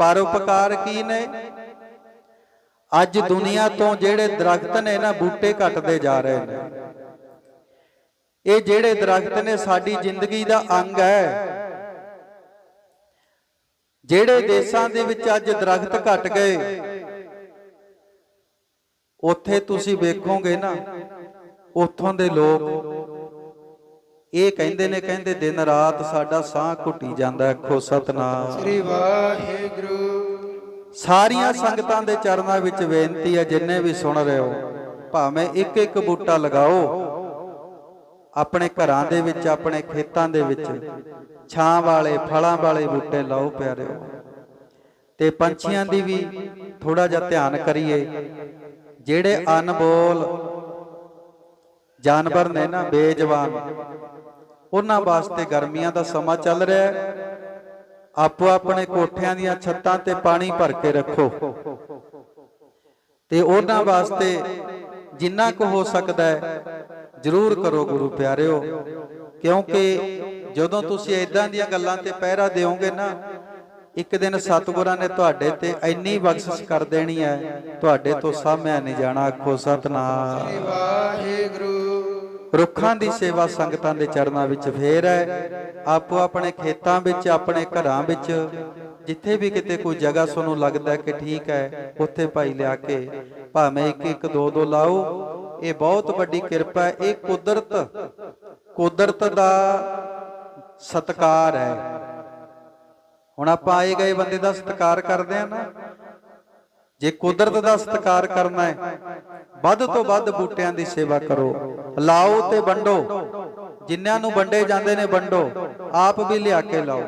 ਪਰਉਪਕਾਰ ਕੀ ਨੇ? ਅੱਜ ਦੁਨੀਆ ਤੋਂ ਜਿਹੜੇ ਦਰਖਤ ਨੇ ਨਾ ਬੂਟੇ ਘਟਦੇ ਜਾ ਰਹੇ ਨੇ। ਇਹ ਜਿਹੜੇ ਦਰਖਤ ਨੇ ਸਾਡੀ ਜ਼ਿੰਦਗੀ ਦਾ ਅੰਗ ਹੈ। ਜਿਹੜੇ ਦੇਸ਼ਾਂ ਦੇ ਵਿੱਚ ਅੱਜ ਦਰਖਤ ਘਟ ਗਏ, ਉੱਥੇ ਤੁਸੀਂ ਵੇਖੋਗੇ ਨਾ, ਉੱਥੋਂ ਦੇ ਲੋਕ ਇਹ ਕਹਿੰਦੇ ਨੇ ਕਹਿੰਦੇ ਦਿਨ ਰਾਤ ਸਾਡਾ ਸਾਹ ਘੁੱਟੀ ਜਾਂਦਾ ਹੈ ਖੋ ਸਤਨਾਮ। ਸ੍ਰੀ ਵਾਹਿਗੁਰੂ। ਸਾਰੀਆਂ ਸੰਗਤਾਂ ਦੇ ਚਰਨਾਂ ਵਿੱਚ ਬੇਨਤੀ ਹੈ ਜਿੰਨੇ ਵੀ ਸੁਣ ਰਹੇ ਹੋ ਭਾਵੇਂ ਇੱਕ ਇੱਕ ਬੂਟਾ ਲਗਾਓ ਆਪਣੇ ਘਰਾਂ ਦੇ ਵਿੱਚ ਆਪਣੇ ਖੇਤਾਂ ਦੇ ਵਿੱਚ ਛਾਂ ਵਾਲੇ ਫਲਾਂ ਵਾਲੇ ਬੂਟੇ ਲਾਓ ਪਿਆਰਿਓ। ਤੇ ਪੰਛੀਆਂ ਦੀ ਵੀ ਥੋੜਾ ਜਿਹਾ ਧਿਆਨ ਕਰੀਏ ਜਿਹੜੇ ਅਨਮੋਲ ਜਾਨਵਰ ਨੇ ਨਾ ਬੇਜਵਾਨ ਉਹਨਾਂ ਵਾਸਤੇ ਗਰਮੀਆਂ ਦਾ ਸਮਾਂ ਚੱਲ ਰਿਹਾ ਹੈ। ਆਪੋ ਆਪਣੇ ਕੋਠਿਆਂ ਦੀਆਂ ਛੱਤਾਂ ਤੇ ਪਾਣੀ ਭਰ ਕੇ ਰੱਖੋ। ਤੇ ਉਹਨਾਂ ਵਾਸਤੇ ਜਿੰਨਾ ਕੁ ਹੋ ਸਕਦਾ ਹੈ, ਜ਼ਰੂਰ ਕਰੋ ਗੁਰੂ ਪਿਆਰਿਓ। ਕਿਉਂਕਿ ਜਦੋਂ ਤੁਸੀਂ ਇਦਾਂ ਦੀਆਂ ਗੱਲਾਂ ਤੇ ਪਹਿਰਾ ਦਿਓਗੇ ਨਾ, ਇੱਕ ਦਿਨ ਸਤਿਗੁਰਾਂ ਨੇ ਤੁਹਾਡੇ ਤੇ ਇੰਨੀ ਬਖਸ਼ਿਸ਼ ਕਰ ਦੇਣੀ ਹੈ, ਤੁਹਾਡੇ ਤੋਂ ਸਾਹਮਣੇ ਨਹੀਂ ਜਾਣਾ। ਆਖੋ ਸਤਨਾਮ। ਵਾਹਿਗੁਰੂ। ਰੁੱਖਾਂ ਦੀ ਸੇਵਾ ਸੰਗਤਾਂ ਦੇ ਚਰਨਾਂ ਵਿੱਚ ਫੇਰ ਹੈ। ਆਪੋ ਆਪਣੇ ਖੇਤਾਂ ਵਿੱਚ, ਆਪਣੇ ਘਰਾਂ ਵਿੱਚ, ਜਿੱਥੇ ਵੀ ਕਿਤੇ ਕੋਈ ਜਗ੍ਹਾ ਤੁਹਾਨੂੰ ਲੱਗਦਾ ਕਿ ਠੀਕ ਹੈ, ਉੱਥੇ ਭਾਈ ਲਿਆ ਕੇ ਭਾਵੇਂ ਇੱਕ ਇੱਕ ਦੋ ਦੋ ਲਾਓ। ਇਹ ਬਹੁਤ ਵੱਡੀ ਕਿਰਪਾ ਹੈ। ਇਹ ਕੁਦਰਤ ਕੁਦਰਤ ਦਾ ਸਤਕਾਰ ਹੈ। ਹੁਣ ਆਪਾਂ ਆਏ ਗਏ ਬੰਦੇ ਦਾ ਸਤਕਾਰ ਕਰਦੇ ਆ ਨਾ। ਜੇ ਕੁਦਰਤ ਦਾ ਸਤਿਕਾਰ ਕਰਨਾ ਹੈ, ਵੱਧ ਤੋਂ ਵੱਧ ਬੂਟਿਆਂ ਦੀ ਸੇਵਾ ਕਰੋ। ਲਾਓ ਤੇ ਵੰਡੋ। ਜਿਨ੍ਹਾਂ ਨੂੰ ਵੰਡੇ ਜਾਂਦੇ ਨੇ ਵੰਡੋ। ਆਪ ਵੀ ਲਿਆ ਕੇ ਲਾਓ।